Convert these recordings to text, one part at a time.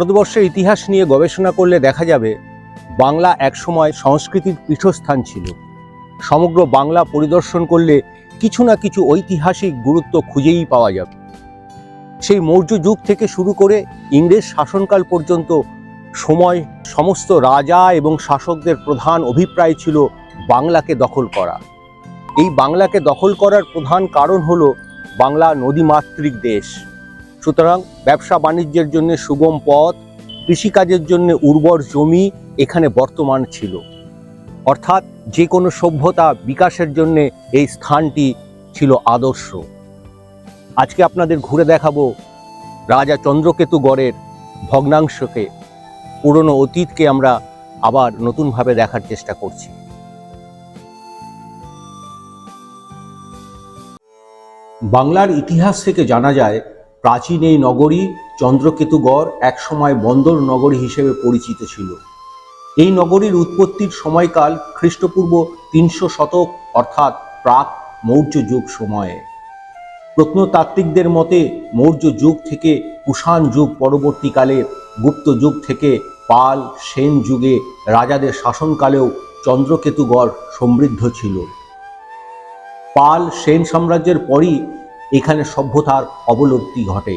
ভারতবর্ষের ইতিহাস নিয়ে গবেষণা করলে দেখা যাবে, বাংলা একসময় সংস্কৃতির পীঠস্থান ছিল। সমগ্র বাংলা পরিদর্শন করলে কিছু না কিছু ঐতিহাসিক গুরুত্ব খুঁজেই পাওয়া যাবে। সেই মৌর্য যুগ থেকে শুরু করে ইংরেজ শাসনকাল পর্যন্ত সময় সমস্ত রাজা এবং শাসকদের প্রধান অভিপ্রায় ছিল বাংলাকে দখল করা। এই বাংলাকে দখল করার প্রধান কারণ হলো বাংলা নদীমাতৃক দেশ। সুতরাং ব্যবসা বাণিজ্যের জন্য সুগম পথ, কৃষিকাজের জন্য উর্বর জমি এখানে বর্তমান ছিল। অর্থাৎ যে কোনো সভ্যতা বিকাশের জন্য এই স্থানটি ছিল আদর্শ। আজকে আপনাদের ঘুরে দেখাবো রাজা চন্দ্রকেতু গড়ের ভগ্নাংশকে। পুরনো অতীতকে আমরা আবার নতুনভাবে দেখার চেষ্টা করছি। বাংলার ইতিহাস থেকে জানা যায় প্রাচীন এই নগরী চন্দ্রকেতুগড় একসময় বন্দর নগরী হিসেবে পরিচিত ছিল। এই নগরীর উৎপত্তির সময়কাল খ্রিস্টপূর্ব তিনশো শতক, অর্থাৎ প্রাক মৌর্য যুগ সময়ে। প্রত্নতাত্ত্বিকদের মতে, মৌর্য যুগ থেকে কুষাণ যুগ পরবর্তীকালে, গুপ্ত যুগ থেকে পাল, সেন যুগে রাজাদের শাসনকালেও চন্দ্রকেতুগড় সমৃদ্ধ ছিল। পাল, সেন সাম্রাজ্যের পরই এখানে সভ্যতার অবলব্ধি ঘটে।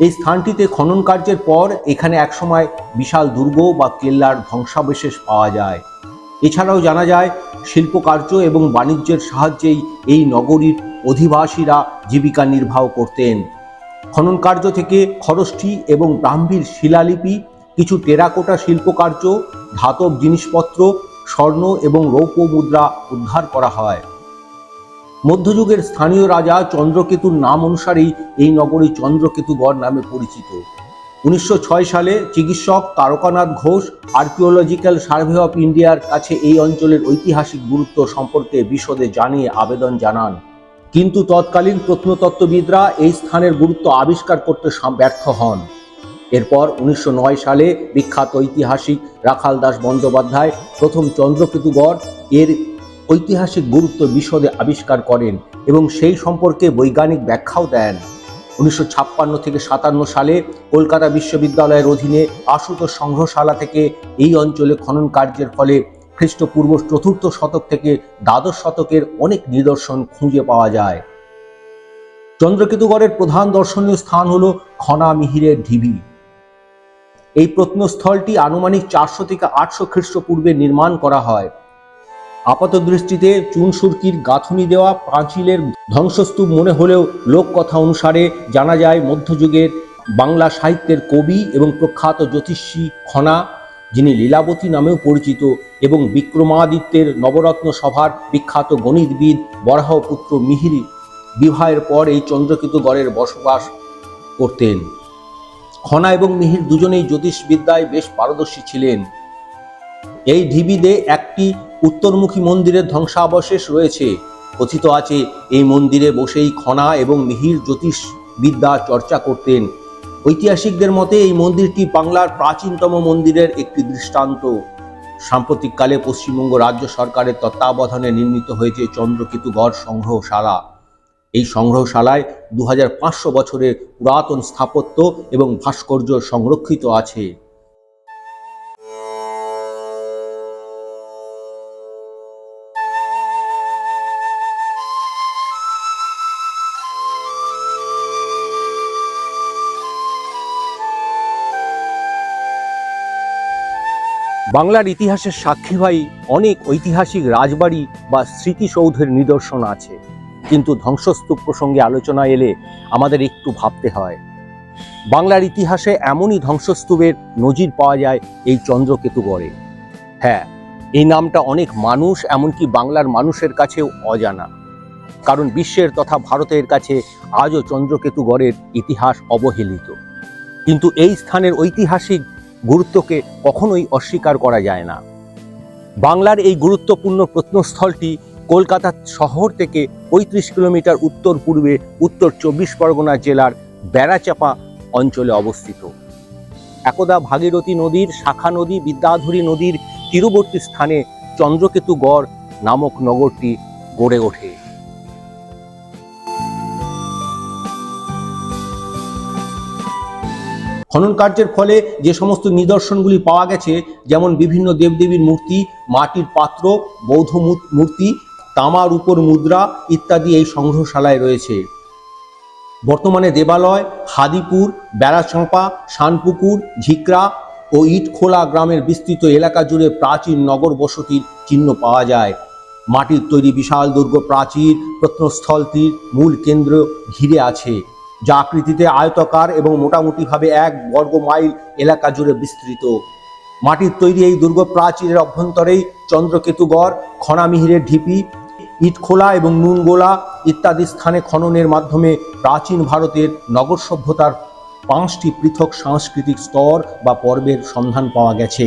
এই স্থানটিতে খনন কার্যের পর এখানে একসময় বিশাল দুর্গ বা কেল্লার ধ্বংসাবশেষ পাওয়া যায়। এছাড়াও জানা যায়, শিল্পকার্য এবং বাণিজ্যের সাহায্যেই এই নগরীর অধিবাসীরা জীবিকা নির্বাহ করতেন। খনন কার্য থেকে খরষ্ঠী এবং ব্রাহ্মীর শিলালিপি, কিছু টেরাকোটা শিল্পকার্য, ধাতব জিনিসপত্র, স্বর্ণ এবং রৌপ্য মুদ্রা উদ্ধার করা হয়। মধ্যযুগের স্থানীয় রাজা চন্দ্রকেতুর নাম অনুসারেই এই নগরী চন্দ্রকেতুগড় নামে পরিচিত। উনিশশো ছয় সালে চিকিৎসক Taraknath Ghosh archaeological survey of ইন্ডিয়ার কাছে এই অঞ্চলের ঐতিহাসিক গুরুত্ব সম্পর্কে বিশদে জানিয়ে আবেদন জানান। কিন্তু তৎকালীন প্রত্নতত্ত্ববিদরা এই স্থানের গুরুত্ব আবিষ্কার করতে ব্যর্থ হন। এরপর উনিশশো নয় সালে বিখ্যাত ঐতিহাসিক রাখাল দাস বন্দ্যোপাধ্যায় প্রথম চন্দ্রকেতুগড়, এর ঐতিহাসিক গুরুত্ব বিশদে আবিষ্কার করেন এবং সেই সম্পর্কে বৈজ্ঞানিক ব্যাখ্যাও দেন। উনিশশো ছাপ্পান্ন থেকে সাতান্ন সালে কলকাতা বিশ্ববিদ্যালয়ের অধীনে আশুতোষ সংগ্রহশালা থেকে এই অঞ্চলে খনন কার্যের ফলে খ্রিস্টপূর্ব চতুর্থ শতক থেকে দ্বাদশ শতকের অনেক নিদর্শন খুঁজে পাওয়া যায়। চন্দ্রকেতুগড়ের প্রধান দর্শনীয় স্থান হল খনা মিহিরের ঢিবি। এই প্রত্নস্থলটি আনুমানিক চারশো থেকে আটশো খ্রিস্টপূর্বে নির্মাণ করা হয়। আপাত দৃষ্টিতে চুনসুরকির গাঁথুনি দেওয়া পাঁচিলের ধ্বংসস্তূপ মনে হলেও লোককথা অনুসারে জানা যায় মধ্যযুগের বাংলা সাহিত্যের কবি এবং প্রখ্যাত জ্যোতিষী খনা, যিনি লীলাবতী নামেও পরিচিত, এবং বিক্রমাদিত্যের নবরত্ন সভার বিখ্যাত গণিতবিদ বরাহপুত্র মিহির বিবাহের পর এই চন্দ্রকেতু গড়ের বসবাস করতেন। খনা এবং মিহির দুজনেই জ্যোতিষবিদ্যায় বেশ পারদর্শী ছিলেন। এই ঢিবিদে একটি উত্তরমুখী মন্দিরের ধ্বংসাবশেষ রয়েছে। কথিত আছে, এই মন্দিরে বসেই খনা এবং মিহির জ্যোতিষ বিদ্যা চর্চা করতেন। ঐতিহাসিকদের মতে, এই মন্দিরটি বাংলার প্রাচীনতম মন্দিরের একটি দৃষ্টান্ত। সাম্প্রতিককালে পশ্চিমবঙ্গ রাজ্য সরকারের তত্ত্বাবধানে নির্মিত হয়েছে চন্দ্রকেতুগড় সংগ্রহশালা। এই সংগ্রহশালায় দু হাজার পাঁচশো বছরের পুরাতন স্থাপত্য এবং ভাস্কর্য সংরক্ষিত আছে। বাংলার ইতিহাসের সাক্ষীভাই অনেক ঐতিহাসিক রাজবাড়ি বা স্মৃতিসৌধের নিদর্শন আছে। কিন্তু ধ্বংসস্তূপ প্রসঙ্গে আলোচনা এলে আমাদের একটু ভাবতে হয়। বাংলার ইতিহাসে এমনই ধ্বংসস্তূপের নজির পাওয়া যায় এই চন্দ্রকেতুগড়ে হ্যাঁ এই নামটা অনেক মানুষ, এমনকি বাংলার মানুষের কাছেও অজানা। কারণ বিশ্বের তথা ভারতের কাছে আজও চন্দ্রকেতুগড়ের ইতিহাস অবহেলিত। কিন্তু এই স্থানের ঐতিহাসিক গুরুত্বকে কখনোই অস্বীকার করা যায় না। বাংলার এই গুরুত্বপূর্ণ প্রত্নস্থলটি কলকাতা শহর থেকে পঁয়ত্রিশ কিলোমিটার উত্তর পূর্বে উত্তর চব্বিশ পরগনা জেলার বেড়াচাপা অঞ্চলে অবস্থিত। একদা ভাগীরথী নদীর, শাখা নদী, বিদ্যাধরী নদীর তীরবর্তী স্থানে চন্দ্রকেতুগড় নামক নগরটি গড়ে ওঠে। খনন কার্যের ফলে যে সমস্ত নিদর্শনগুলি পাওয়া গেছে, যেমন বিভিন্ন দেবদেবীর মূর্তি, মাটির পাত্র, বৌদ্ধ মূর্তি, তামার উপর মুদ্রা ইত্যাদি এই সংগ্রহশালায় রয়েছে। বর্তমানে দেবালয়, হাদিপুর, বেড়াচাঁপা, শানপুকুর, ঝিকরা ও ইটখোলা গ্রামের বিস্তৃত এলাকা জুড়ে প্রাচীন নগর বসতির চিহ্ন পাওয়া যায়। মাটির তৈরি বিশাল দুর্গ প্রাচীর, প্রত্নস্থলটির মূল কেন্দ্র ঘিরে আছে। যা আকৃতিতে আয়তকার এবং মোটামুটিভাবে এক বর্গ মাইল এলাকা জুড়ে বিস্তৃত। মাটির তৈরি এই দুর্গ প্রাচীরের অভ্যন্তরেই চন্দ্রকেতুগড়, খনামিহিরের ঢিপি, ইটখোলা এবং নুনগোলা ইত্যাদি স্থানে খননের মাধ্যমে প্রাচীন ভারতের নগর সভ্যতার পাঁচটি পৃথক সাংস্কৃতিক স্তর বা পর্বের সন্ধান পাওয়া গেছে।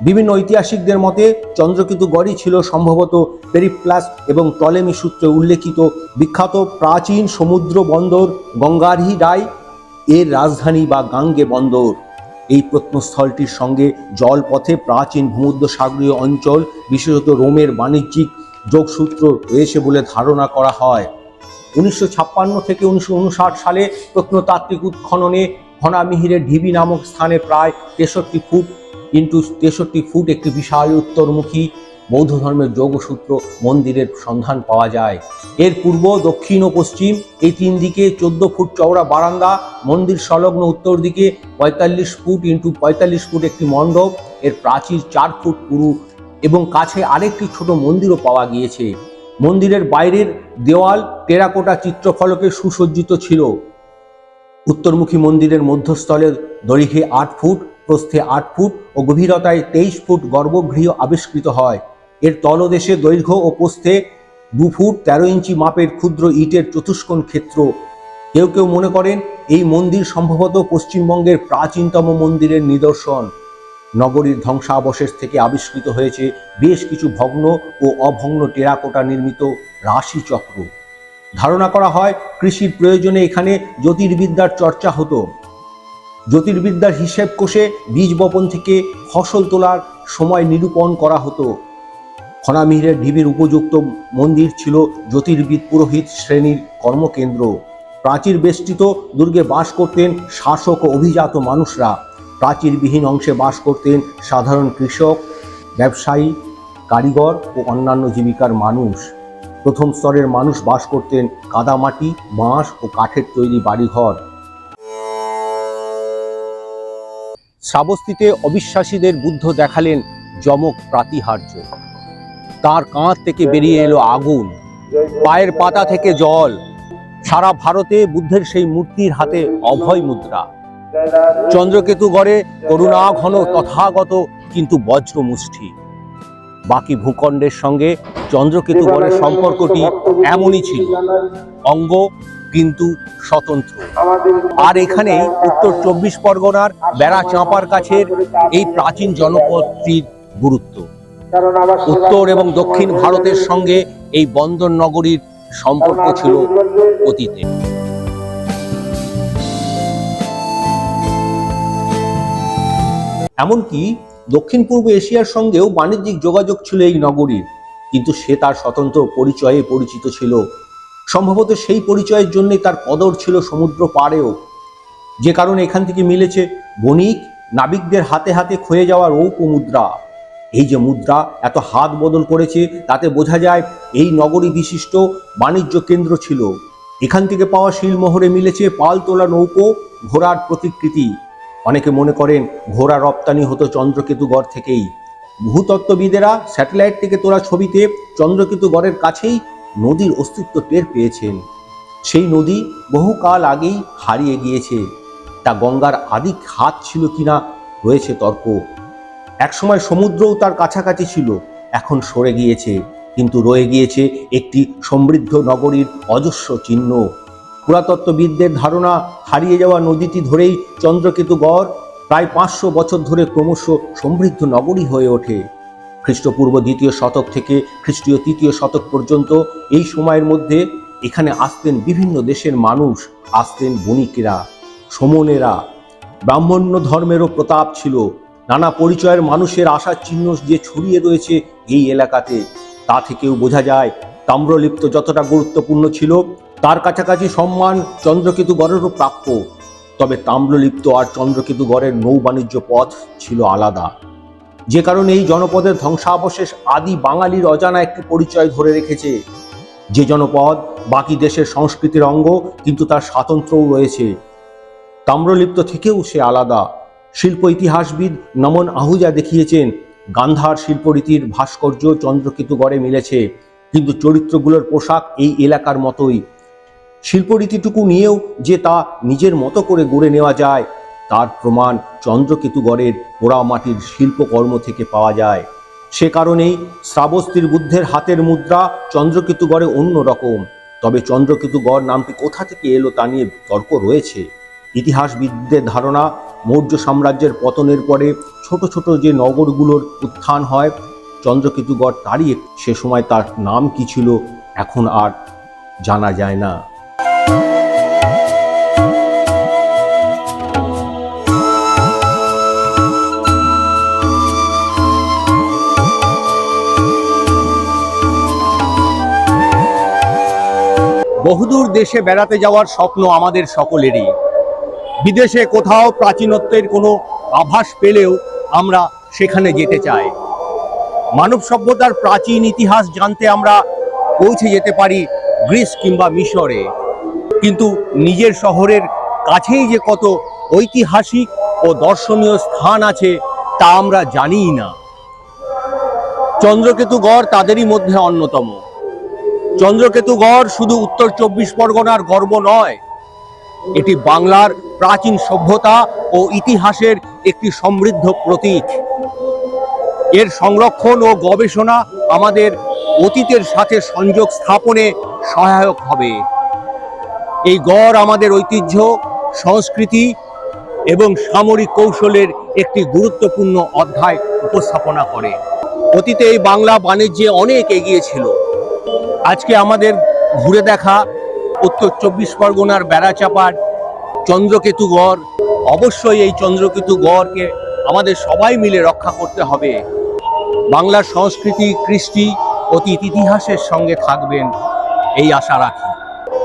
বিভিন্ন ঐতিহাসিকদের মতে চন্দ্রকেতু গড়ই ছিল সম্ভবত পেরিপ্লাস এবং টলেমি সূত্রে উল্লেখিত বিখ্যাত প্রাচীন সমুদ্র বন্দর গঙ্গারহি ডাই এর রাজধানী বা গাঙ্গে বন্দর। এই প্রত্নস্থলটির সঙ্গে জলপথে প্রাচীন ভূমধ্য সাগরীয় অঞ্চল, বিশেষত রোমের বাণিজ্যিক যোগসূত্র রয়েছে বলে ধারণা করা হয়। উনিশশো ছাপ্পান্ন থেকে উনিশশো উনষাট সালে প্রত্নতাত্ত্বিক উৎখননে ঘনামিহিরের ঢিবি নামক স্থানে প্রায় তেষট্টি ফুট ইন্টু তেষট্টি ফুট একটি বিশাল উত্তরমুখী বৌদ্ধ ধর্মের যোগসূত্র মন্দিরের সন্ধান পাওয়া যায়। এর পূর্ব, দক্ষিণ ও পশ্চিম এই তিন দিকে চোদ্দ ফুট চওড়া বারান্দা, মন্দির সংলগ্ন উত্তর দিকে পঁয়তাল্লিশ ফুট ইন্টু পঁয়তাল্লিশ ফুট একটি মণ্ডপ, এর প্রাচীর চার ফুট পুরু এবং কাছে আরেকটি ছোট মন্দিরও পাওয়া গিয়েছে। মন্দিরের বাইরের দেওয়াল টেরাকোটা চিত্রফলকে সুসজ্জিত ছিল। উত্তরমুখী মন্দিরের মধ্যস্থলে দৈর্ঘ্যে আট ফুট প্রস্থে আট ফুট ও গভীরতায় তেইশ ফুট গর্ভগৃহ আবিষ্কৃত হয়। এর তলদেশে দৈর্ঘ্য ও প্রস্থে দু ফুট তেরো ইঞ্চি মাপের ক্ষুদ্র ইটের চতুষ্কোণ ক্ষেত্র। কেউ কেউ মনে করেন এই মন্দির সম্ভবত পশ্চিমবঙ্গের প্রাচীনতম মন্দিরের নিদর্শন। নগরীর ধ্বংসাবশেষ থেকে আবিষ্কৃত হয়েছে বেশ কিছু ভগ্ন ও অভগ্ন টেরাকোটা নির্মিত রাশিচক্র। ধারণা করা হয় কৃষির প্রয়োজনে এখানে জ্যোতির্বিদ্যার চর্চা হতো। জ্যোতির্বিদ্যার হিসেব কোষে বীজ বপন থেকে ফসল তোলার সময় নিরূপণ করা হতো। খনামিহিরের ঢিবির উপযুক্ত মন্দির ছিল জ্যোতির্বিদ পুরোহিত শ্রেণির কর্মকেন্দ্র। প্রাচীর বেষ্টিত দুর্গে বাস করতেন শাসক ও অভিজাত মানুষরা। প্রাচীরবিহীন অংশে বাস করতেন সাধারণ কৃষক, ব্যবসায়ী, কারিগর ও অন্যান্য জীবিকার মানুষ। প্রথম স্তরের মানুষ বাস করতেন কাদামাটি, বাঁশ ও কাঠের তৈরি বাড়িঘর। শ্রাবস্তিতে অবিশ্বাসীদের বুদ্ধ দেখালেন যমক প্রাতিহার্য। তার কাঁধ থেকে বেরিয়ে এলো আগুন। পায়ের পাতা থেকে জল। সারা ভারতে বুদ্ধের সেই মূর্তির হাতে অভয় মুদ্রা। চন্দ্রকেতু গড়ে করুণা ঘন তথাগত কিন্তু বজ্র মুষ্টি বাকি ভূখণ্ডের সঙ্গে চন্দ্রকেতু গড়ের সম্পর্কটি এমনই ছিল। অঙ্গ কিন্তু স্বতন্ত্র। আর এখানেই উত্তর চব্বিশ পরগনার বেড়া চাঁপার কাছের এই প্রাচীন জনপদটির গুরুত্ব। উত্তর এবং দক্ষিণ ভারতের সঙ্গে এই বন্দর নগরীর সম্পর্ক ছিল অতীতে। এমনকি দক্ষিণ পূর্ব এশিয়ার সঙ্গেও বাণিজ্যিক যোগাযোগ ছিল এই নগরীর কিন্তু সে তার স্বতন্ত্র পরিচয়ে পরিচিত ছিল সম্ভবত সেই পরিচয়ের জন্যই তার কদর ছিল সমুদ্র পাড়েও। যে কারণে এখান থেকে মিলেছে বণিক নাবিকদের হাতে হাতে ক্ষয়ে যাওয়া রৌপ্য মুদ্রা। এই যে মুদ্রা এত হাত বদল করেছে, তাতে বোঝা যায় এই নগরী বিশিষ্ট বাণিজ্য কেন্দ্র ছিল। এখান থেকে পাওয়া শিলমোহরে মিলেছে পাল তোলা নৌকো, ঘোড়ার প্রতিকৃতি। অনেকে মনে করেন ঘোড়া রপ্তানি হতো চন্দ্রকেতুগড় থেকেই। ভূতত্ত্ববিদেরা স্যাটেলাইট থেকে তোলা ছবিতে চন্দ্রকেতুগড়ের কাছেই নদীর অস্তিত্ব টের পেয়েছেন। সেই নদী বহুকাল আগেই হারিয়ে গিয়েছে। তা গঙ্গার আদি হাত ছিল কিনা রয়েছে তর্ক। একসময় সমুদ্রও তার কাছাকাছি ছিল, এখন সরে গিয়েছে, কিন্তু রয়ে গিয়েছে একটি সমৃদ্ধ নগরীর অজস্র চিহ্ন। পুরাতত্ত্ববিদদের ধারণা, হারিয়ে যাওয়া নদীটি ধরেই চন্দ্রকেতু গড়, প্রায় পাঁচশো বছর ধরে ক্রমশ সমৃদ্ধ নগরী হয়ে ওঠে। খ্রিস্টপূর্ব দ্বিতীয় শতক থেকে খ্রিস্টীয় তৃতীয় শতক পর্যন্ত এই সময়ের মধ্যে এখানে আসতেন বিভিন্ন দেশের মানুষ, আসতেন বণিকেরা, সমনেরা। ব্রাহ্মণ্য ধর্মেরও প্রতাপ ছিল। নানা পরিচয়ের মানুষের আশার চিহ্ন যে ছড়িয়ে রয়েছে এই এলাকাতে, তা থেকেও বোঝা যায় তাম্রলিপ্ত যতটা গুরুত্বপূর্ণ ছিল, তার কাছাকাছি সম্মান চন্দ্রকেতু গড়েরও প্রাপ্য। তবে তাম্রলিপ্ত আর চন্দ্রকেতুগড়ের নৌ বাণিজ্য পথ ছিল আলাদা। যে কারণে এই জনপদের ধ্বংসাবশেষ আদি বাঙালির অজানা একটি পরিচয় ধরে রেখেছে। যে জনপদ বাকি দেশের সংস্কৃতির অঙ্গ, কিন্তু তার স্বাতন্ত্র্যও রয়েছে। তাম্রলিপ্ত থেকেও সে আলাদা। শিল্প ইতিহাসবিদ নমন আহুজা দেখিয়েছেন, গান্ধার শিল্পরীতির ভাস্কর্য চন্দ্রকেতুগড়ে মিলেছে, কিন্তু চরিত্রগুলোর পোশাক এই এলাকার মতোই। শিল্পরীতিটুকু নিয়েও যে তা নিজের মতো করে গড়ে নেওয়া যায় তার প্রমাণ চন্দ্রকেতুগড়ের পোড়ামাটির শিল্পকর্ম থেকে পাওয়া যায়। সে কারণেই শ্রাবস্তীর বুদ্ধের হাতের মুদ্রা চন্দ্রকেতুগড়ে অন্য রকম। তবে চন্দ্রকেতুগড় নামটি কোথা থেকে এলো তা নিয়ে তর্ক রয়েছে। ইতিহাসবিদদের ধারণা, মৌর্য সাম্রাজ্যের পতনের পরে ছোট ছোট যে নগরগুলোর উত্থান হয়, চন্দ্রকেতুগড় তারই সে সময় তার নাম কি ছিল এখন আর জানা যায় না। বহুদূর দেশে বেড়াতে যাওয়ার স্বপ্ন আমাদের সকলেরই। বিদেশে কোথাও প্রাচীনত্বের কোনো আভাস পেলেও আমরা সেখানে যেতে চাই। মানব সভ্যতার প্রাচীন ইতিহাস জানতে আমরা পৌঁছে যেতে পারি গ্রিস কিংবা মিশরে। কিন্তু নিজের শহরের কাছেই যে কত ঐতিহাসিক ও দর্শনীয় স্থান আছে তা আমরা জানিই না। চন্দ্রকেতু গড় তাদেরই মধ্যে অন্যতম। চন্দ্রকেতু গড় শুধু উত্তর চব্বিশ পরগনার গর্ব নয়, এটি বাংলার প্রাচীন সভ্যতা ও ইতিহাসের একটি সমৃদ্ধ প্রতীক। এর সংরক্ষণ ও গবেষণা আমাদের অতীতের সাথে সংযোগ স্থাপনে সহায়ক হবে। এই গড় আমাদের ঐতিহ্য, সংস্কৃতি এবং সামরিক কৌশলের একটি গুরুত্বপূর্ণ অধ্যায় উপস্থাপনা করে। অতীতে এই বাংলা বাণিজ্যে অনেক এগিয়ে ছিল। আজকে আমাদের ঘুরে দেখা উত্তর চব্বিশ পরগনার বেড়াচাপার চন্দ্রকেতু গড়। অবশ্যই এই চন্দ্রকেতু গড়কে আমাদের সবাই মিলে রক্ষা করতে হবে। বাংলার সংস্কৃতি, কৃষ্টি, অতীত, ইতিহাসের সঙ্গে থাকবেন এই আশা রাখি।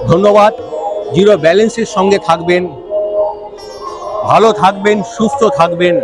ধন্যবাদ। জিরো ব্যালেন্সের সঙ্গে থাকবেন। ভালো থাকবেন, সুস্থ থাকবেন।